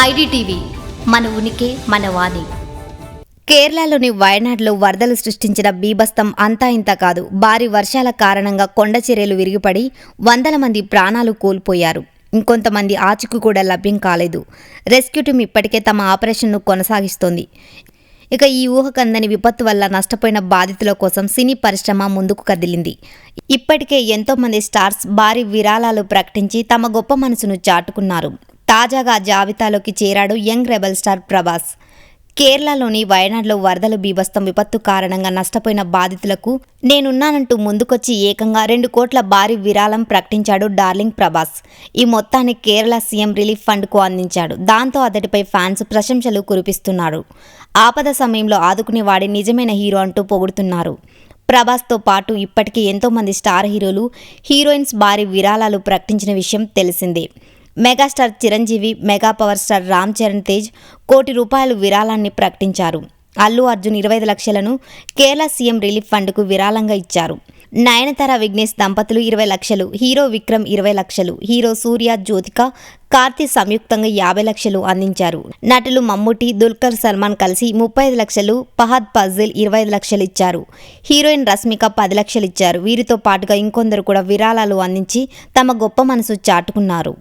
IDTV మన ఉనికి మన వాణి. కేరళలోని వయనాడ్లో వరదలు సృష్టించిన బీభస్తం అంతా ఇంత కాదు. భారీ వర్షాల కారణంగా కొండ చర్యలు విరిగిపడి వందల మంది ప్రాణాలు కోల్పోయారు. ఇంకొంతమంది ఆచుకు కూడా లభ్యం కాలేదు. రెస్క్యూ టీం ఇప్పటికే తమ ఆపరేషన్ను కొనసాగిస్తోంది. ఇక ఈ ఊహకందని విపత్తు వల్ల నష్టపోయిన బాధితుల కోసం సినీ పరిశ్రమ ముందుకు కదిలింది. ఇప్పటికే ఎంతోమంది స్టార్స్ భారీ విరాళాలు ప్రకటించి తమ గొప్ప మనసును చాటుకున్నారు. తాజాగా జాబితాలోకి చేరాడు యంగ్ రెబల్ స్టార్ ప్రభాస్. కేరళలోని వయనాడ్లో వరదలు బీభత్సం విపత్తు కారణంగా నష్టపోయిన బాధితులకు నేనున్నానంటూ ముందుకొచ్చి ఏకంగా రెండు కోట్ల భారీ విరాళం ప్రకటించాడు డార్లింగ్ ప్రభాస్. ఈ మొత్తాన్ని కేరళ సీఎం రిలీఫ్ ఫండ్కు అందించాడు. దాంతో అతడిపై ఫ్యాన్స్ ప్రశంసలు కురిపిస్తున్నారు. ఆపద సమయంలో ఆదుకునే వాడి నిజమైన హీరో అంటూ పొగుడుతున్నారు. ప్రభాస్తో పాటు ఇప్పటికే ఎంతోమంది స్టార్ హీరోలు హీరోయిన్స్ భారీ విరాళాలు ప్రకటించిన విషయం తెలిసిందే. Megastar Chiranjeevi mega power star Ram Charan Tej కోటి రూపాయలు విరాళాన్ని ప్రకటించారు. అల్లు అర్జున్ ఇరవై ఐదు లక్షలను కేరళ సీఎం రిలీఫ్ ఫండ్కు విరాళంగా ఇచ్చారు. నయనతార విఘ్నేష్ దంపతులు ఇరవై లక్షలు హీరో విక్రమ్ ఇరవై లక్షలు హీరో సూర్య జ్యోతిక కార్తీ సంయుక్తంగా యాభై లక్షలు అందించారు. నటులు మమ్ముటి దుల్కర్ సల్మాన్ కలిసి ముప్పై ఐదు లక్షలు ఫహద్ పజిల్ ఇరవై ఐదు లక్షలు ఇచ్చారు. హీరోయిన్ రష్మిక పది లక్షలు ఇచ్చారు. వీరితో పాటుగా ఇంకొందరు కూడా విరాళాలు అందించి తమ గొప్ప మనసు చాటుకున్నారు.